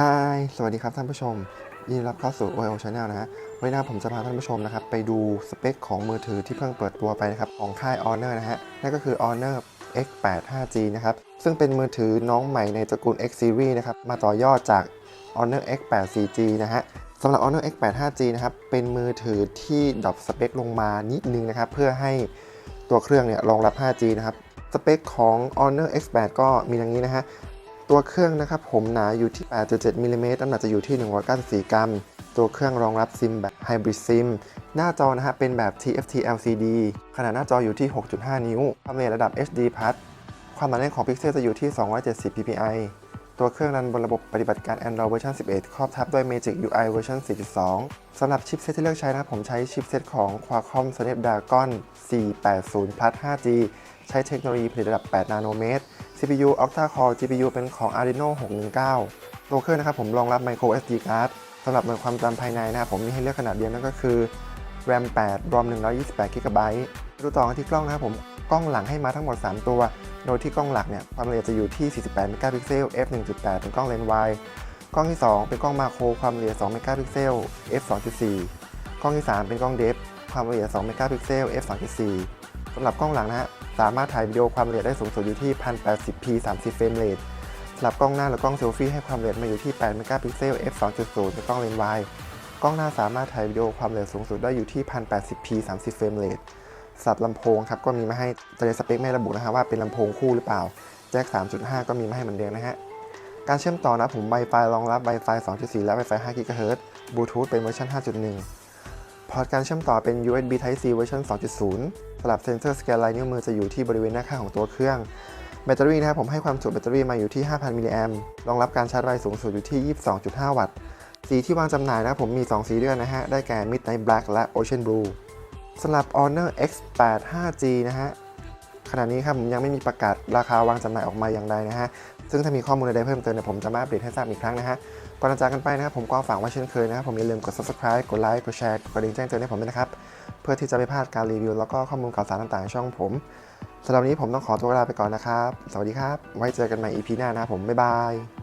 ฮายสวัสดีครับท่านผู้ชม ยินดีรับเข้าสู่ OL Channel นะฮะ วันนี้ผมจะพาท่านผู้ชมนะครับ ไปดูสเปคของมือถือที่เพิ่งเปิดตัวไปนะครับ ของค่าย Honor นะฮะ นั่นก็คือ Honor X8 5G นะครับ ซึ่งเป็นมือถือน้องใหม่ในตระกูล X Series นะครับ มาต่อยอดจาก Honor X8 4G นะฮะสำหรับ Honor X8 5G นะครับ เป็นมือถือที่ดรอปสเปคลงมานิดนึงนะครับ เพื่อให้ตัวเครื่องเนี่ยรองรับ 5G นะครับ สเปคของ Honor X8 ก็มีดังนี้นะฮะ ตัวเครื่องนะครับผมหนาอยู่ที่ 8.7มิลลิเมตรน้ำหนักจะอยู่ที่ 194 กรัม ตัวเครื่องรองรับซิมแบบไฮบริดซิม หน้าจอนะฮะเป็นแบบ TFT LCD ขนาดหน้าจออยู่ที่ 6.5 นิ้วความละเอียดระดับ HD Plus ความหนาแน่นของพิกเซลจะอยู่ที่ 270 ppi ตัวเครื่องรันบนระบบปฏิบัติการ Android เวอร์ชัน11 ครอบทับด้วย Magic UI เวอร์ชัน4.2 สำหรับชิปเซตที่เลือกใช้นะครับ ผมใช้ชิปเซตของ Qualcomm Snapdragon 480 Plus 5G ใช้เทคโนโลยีผลิตระดับ 8 นาโนเมตร CPU Octa Core GPU เป็นของ Adreno 619 ตัวเครื่องนะครับผมรองรับ Micro SD card สำหรับหน่วยความจำภายในนะครับผมมีให้เลือกขนาดเดียวนั่นก็คือ RAM 8 ROM 128 GB ดูต่อกันที่กล้องนะครับผมกล้องหลังให้มาทั้งหมด 3 ตัว โดยที่กล้องหลักเนี่ยความละเอียดจะอยู่ที่ 48 เมกะพิกเซล f 1.8 เป็นกล้องเลนส์วายกล้องที่ 2 เป็นกล้องมาโครความละเอียด 2 เมกะพิกเซล f 2.4 กล้องที่ 3 เป็นกล้องเดฟความละเอียด 2 เมกะพิกเซล f 2.4 สำหรับกล้องหลังนะฮะสามารถถ่ายวิดีโอความละเอียดได้สูงสุดอยู่ที่ 1080p 30 เฟรมเรทสำหรับกล้องหน้าและกล้องเซลฟี่ให้ความละเอียดมาอยู่ที่ 8 เมกะพิกเซล f 2.0 เป็นกล้องเลนส์วายกล้องหน้าสามารถถ่ายวิดีโอความละเอียดสูงสุดได้อยู่ที่ 1080p 30 เฟรมเรท สับลำโพงครับก็มีมาให้แต่ในสเปคไม่ระบุนะฮะว่าเป็นลำโพงคู่หรือเปล่า แจ็ค 3.5 ก็มีมาให้เหมือนเดิมนะฮะ การเชื่อมต่อนะผม Wi-Fi รองรับ Wi-Fi 2.4 และ Wi-Fi 5 GHz Bluetooth เป็นเวอร์ชัน5.1 พอร์ตการเชื่อมต่อเป็น USB Type C เวอร์ชัน2.0สลับเซ็นเซอร์สแกนลายนิ้วมือจะอยู่ที่บริเวณหน้าข้างของตัวเครื่อง แบตเตอรี่นะครับผมให้ความจุแบตเตอรี่มาอยู่ที่ 5,000 มิลลิแอมป์รองรับการชาร์จไวสูงสุดอยู่ที่ 22.5 วัตต์ สีที่วางจำหน่ายนะครับผมมี 2 สีเลือกนะฮะ ได้แก่ Midnight Black และ Ocean Blue สำหรับ Honor X8 5G นะฮะขณะนี้ครับผมยังไม่มีประกาศราคาวางจำหน่ายออกมาอย่างใดนะฮะ ซึ่งถ้ามีข้อมูลใดเพิ่มเติมเนี่ยผมจะมาอัปเดตให้ทราบอีกครั้งนะฮะก่อนจะจากกันไปนะครับผมก็ฝากไว้เช่นเคยนะครับผมอย่าลืมกด subscribe กดไลค์กดแชร์กดกระดิ่งแจ้งเตือนให้ผมด้วยนะครับ เพื่อที่จะไม่พลาดการรีวิว แล้วก็ข้อมูลข่าวสารต่างๆ ช่องผมสำหรับวันนี้ผมต้องขอตัวลาไปก่อนนะครับ สวัสดีครับ ไว้เจอกันใหม่ EP หน้านะครับผมบ๊ายบาย